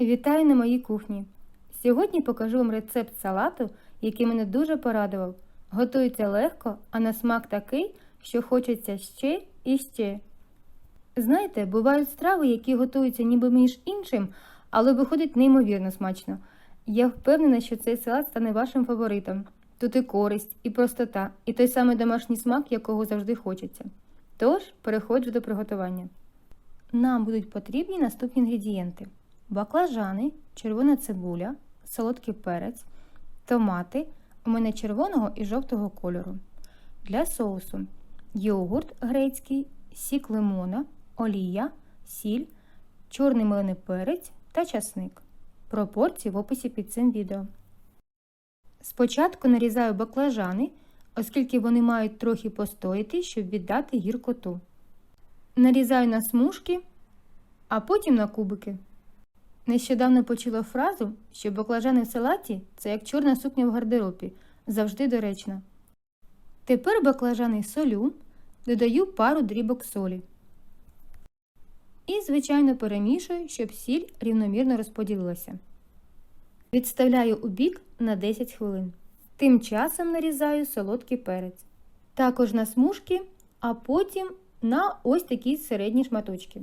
Вітаю на моїй кухні. Сьогодні покажу вам рецепт салату, який мене дуже порадував. Готується легко, а на смак такий, що хочеться ще і ще. Знаєте, бувають страви, які готуються ніби між іншим, але виходить неймовірно смачно. Я впевнена, що цей салат стане вашим фаворитом. Тут і користь, і простота, і той самий домашній смак, якого завжди хочеться. Тож, переходжу до приготування. Нам будуть потрібні наступні інгредієнти: баклажани, червона цибуля, солодкий перець, томати, у мене червоного і жовтого кольору. Для соусу йогурт грецький, сік лимона, олія, сіль, чорний мелений перець та часник. Пропорції в описі під цим відео. Спочатку нарізаю баклажани, оскільки вони мають трохи постояти, щоб віддати гіркоту. Нарізаю на смужки, а потім на кубики. Нещодавно почула фразу, що баклажани в салаті це як чорна сукня в гардеробі, завжди доречна. Тепер баклажани солю, додаю пару дрібок солі. І, звичайно, перемішую, щоб сіль рівномірно розподілилася. Відставляю у бік на 10 хвилин. Тим часом нарізаю солодкий перець. Також на смужки, а потім на ось такі середні шматочки.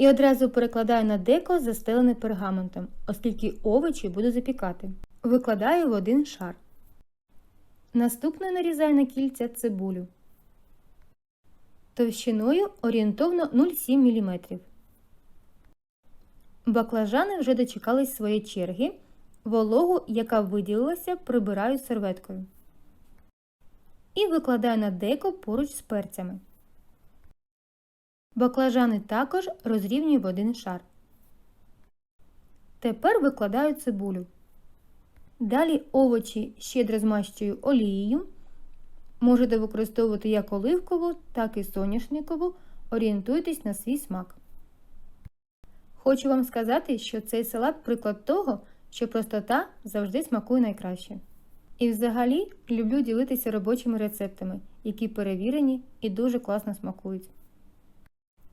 І одразу перекладаю на деко, застелене пергаментом, оскільки овочі буду запікати. Викладаю в один шар. Наступно нарізаю на кільця цибулю. Товщиною орієнтовно 0,7 мм. Баклажани вже дочекались своєї черги. Вологу, яка виділилася, прибираю серветкою. І викладаю на деко поруч з перцями. Баклажани також розрівнюю в один шар. Тепер викладаю цибулю. Далі овочі щедро змащую олією. Можете використовувати як оливкову, так і соняшникову. Орієнтуйтесь на свій смак. Хочу вам сказати, що цей салат приклад того, що простота завжди смакує найкраще. І взагалі люблю ділитися робочими рецептами, які перевірені і дуже класно смакують.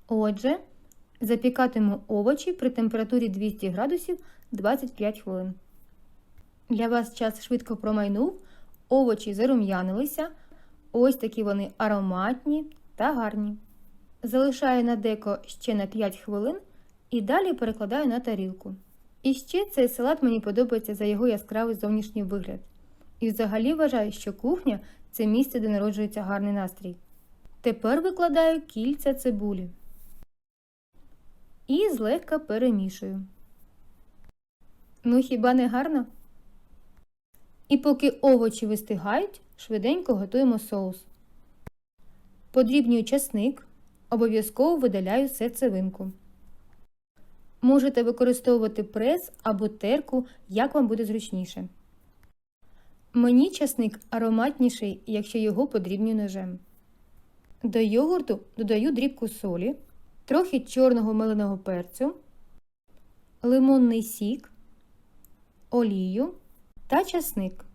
Отже, запікатиму овочі при температурі 200 градусів 25 хвилин. Для вас час швидко промайнув, овочі зарум'янилися, ось такі вони ароматні та гарні. Залишаю на деко ще на 5 хвилин і далі перекладаю на тарілку. І ще цей салат мені подобається за його яскравий зовнішній вигляд. І взагалі вважаю, що кухня це місце, де народжується гарний настрій. Тепер викладаю кільця цибулі і злегка перемішую. Ну, хіба не гарно? І поки овочі вистигають, швиденько готуємо соус. Подрібнюю часник, обов'язково видаляю серцевинку. Можете використовувати прес або терку, як вам буде зручніше. Мені часник ароматніший, якщо його подрібнюю ножем. До йогурту додаю дрібку солі, трохи чорного меленого перцю, лимонний сік, олію та часник.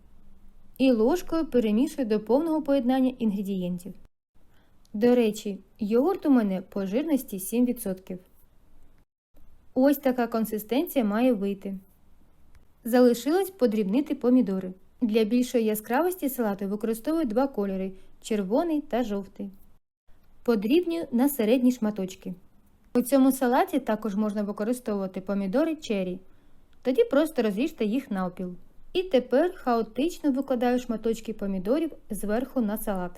І ложкою перемішую до повного поєднання інгредієнтів. До речі, йогурт у мене по жирності 7%. Ось така консистенція має вийти. Залишилось подрібнити помідори. Для більшої яскравості салату використовую два кольори червоний та жовтий. Подрібнюю на середні шматочки. У цьому салаті також можна використовувати помідори чері. Тоді просто розріжте їх навпіл. І тепер хаотично викладаю шматочки помідорів зверху на салат.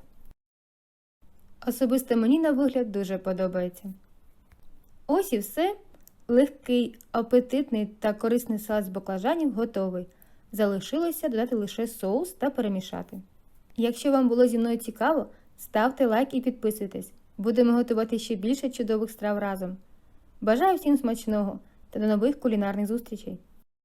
Особисто мені на вигляд дуже подобається. Ось і все. Легкий, апетитний та корисний салат з баклажанів готовий. Залишилося додати лише соус та перемішати. Якщо вам було зі мною цікаво, ставте лайк і підписуйтесь. Будемо готувати ще більше чудових страв разом. Бажаю всім смачного та до нових кулінарних зустрічей!